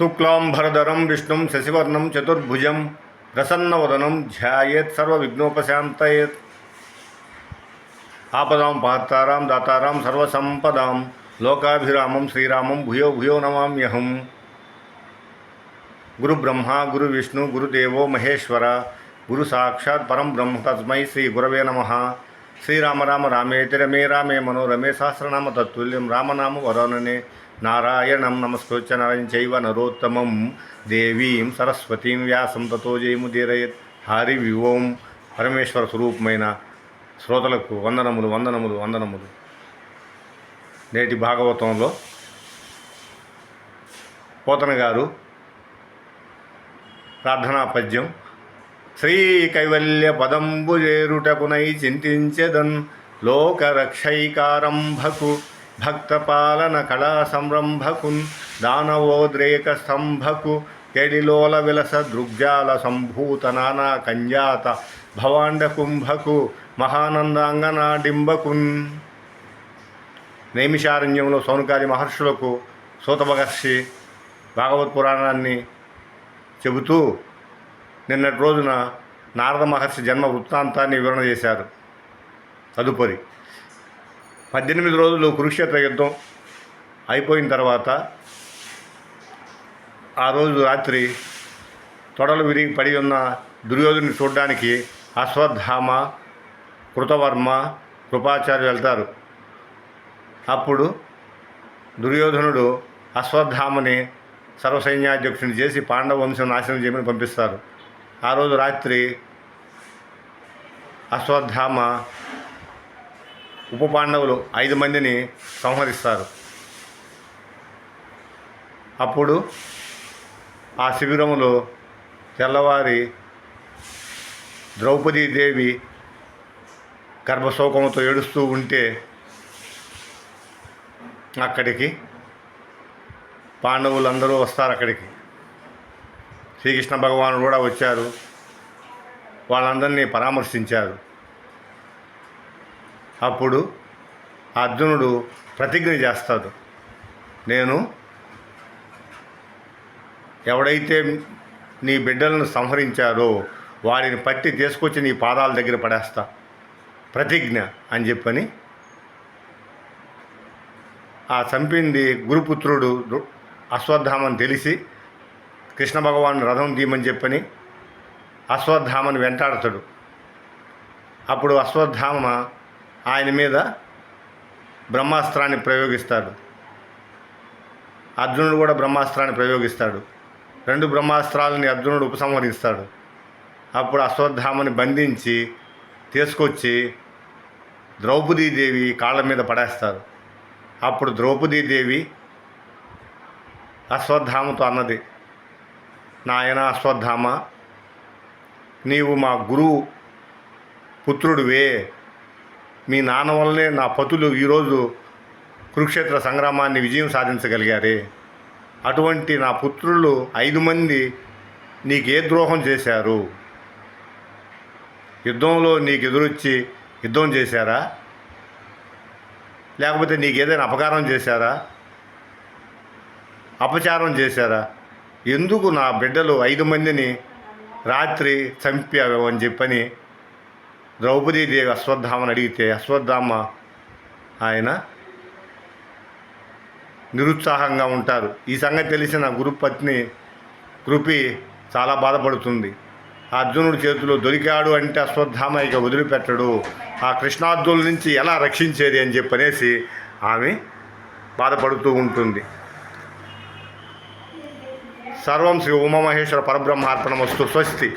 शुक्लां भरधरं विष्णुं शशिवर्णं चतुर्भुजं प्रसन्नवदनं ध्यायेत् सर्वविघ्नोपशान्तयेत्। आपदां पात्रां दातारां सर्वसम्पदां लोकाभिरामं श्रीरामं भूयो भूयो नमाम्यहम्। गुरु ब्रह्मा गुरु विष्णु गुरुदेवो महेश्वर गुरु साक्षात् परम ब्रह्म तस्मै श्रीगुरव नमः। श्रीराम राम रामे रमे रामे मनोरमे सहस्रनाम तत्ल्यम रामनाम वरणने నారాయణం నమస్కృత్య నారాయణ చైవ నరోత్తమం దేవీం సరస్వతీం వ్యాసం తతో జయముదీరయత్ హరి వివోం పరమేశ్వర స్వరూపమైన శ్రోతలకు వందనములు వందనములు వందనములు. నేటి భాగవతంలో పోతన గారు ప్రార్థనా పద్యం శ్రీ కైవల్య పదంబు చేరుటకునై చింతించెదన్ లోకరక్షైకారంభకు భక్తపాలన కళా సంరంభకున్ దానవోద్రేక స్తంభకు కెడిలోల విలస దృగ్జాల సంభూత నానా కంజాత భవాండ కుంభకు మహానందాంగనాడింబకున్. నైమిషారణ్యంలో సౌనకాది మహర్షులకు సూతమహర్షి భాగవత్ పురాణాన్ని చెబుతూ నిన్నటి రోజున నారద మహర్షి జన్మ వృత్తాంతాన్ని వివరణ చేశారు. తదుపరి పద్దెనిమిది రోజులు కురుక్షేత్ర యుద్ధం అయిపోయిన తర్వాత ఆ రోజు రాత్రి తొడలు విరిగి పడి ఉన్న దుర్యోధుని చూడడానికి అశ్వత్థామ కృతవర్మ కృపాచార్య వెళ్తారు. అప్పుడు దుర్యోధనుడు అశ్వత్థామని సర్వసైన్యాధ్యక్షుని చేసి పాండవ వంశం నాశనం చేయమని పంపిస్తారు. ఆ రోజు రాత్రి అశ్వత్థామ ఉప పాండవులు ఐదు మందిని సంహరిస్తారు. అప్పుడు ఆ శిబిరములో తెల్లవారి ద్రౌపదీదేవి గర్భశోకంతో ఏడుస్తూ ఉంటే అక్కడికి పాండవులందరూ వస్తారు అక్కడికి. శ్రీకృష్ణ భగవానుడు కూడా వచ్చారు. వాళ్ళందరినీ పరామర్శించారు. అప్పుడు అర్జునుడు ప్రతిజ్ఞ చేస్తాడు. నేను ఎవడైతే నీ బిడ్డలను సంహరించారో వారిని పట్టి తీసుకొచ్చి నీ పాదాల దగ్గర పడేస్తా. ప్రతిజ్ఞ అని చెప్పని ఆ చంపింది గురుపుత్రుడు అశ్వత్థామని తెలిసి కృష్ణ భగవాన్ రథం తీయమని చెప్పని అశ్వత్థామని వెంటాడతాడు. అప్పుడు అశ్వత్థామ ఆయన మీద బ్రహ్మాస్త్రాన్ని ప్రయోగిస్తాడు. అర్జునుడు కూడా బ్రహ్మాస్త్రాన్ని ప్రయోగిస్తాడు. రెండు బ్రహ్మాస్త్రాలని అర్జునుడు ఉపసంహరిస్తాడు. అప్పుడు అశ్వత్థామని బంధించి తీసుకొచ్చి ద్రౌపదీదేవి కాళ్ళ మీద పడేస్తారు. అప్పుడు ద్రౌపదీదేవి అశ్వత్థామతో అన్నది నాయన అశ్వత్థామ నీవు మా గురువు పుత్రుడివే. మీ నాన్న వల్లనే నా పతులు ఈరోజు కురుక్షేత్ర సంగ్రామాన్ని విజయం సాధించగలిగారే. అటువంటి నా పుత్రులు ఐదు మంది నీకే ద్రోహం చేశారు. యుద్ధంలో నీకు ఎదురొచ్చి యుద్ధం చేశారా? లేకపోతే నీకు ఏదైనా అపకారం చేశారా? అపచారం చేశారా? ఎందుకు నా బిడ్డలు ఐదు మందిని రాత్రి చంపావు అని చెప్పని ద్రౌపదీదేవి అశ్వత్థామని అడిగితే అశ్వత్థామ ఆయన నిరుత్సాహంగా ఉంటారు. ఈ సంగతి తెలిసిన గురుపత్ని కృపి చాలా బాధపడుతుంది. అర్జునుడి చేతిలో దొరికాడు అంటే అశ్వత్థామ ఇక వదిలిపెట్టడు. ఆ కృష్ణార్జునుల నుంచి ఎలా రక్షించేది అని చెప్పనేసి ఆమె బాధపడుతూ ఉంటుంది. సర్వం శ్రీ ఉమామహేశ్వర పరబ్రహ్మార్పణమస్తు. స్వస్తి.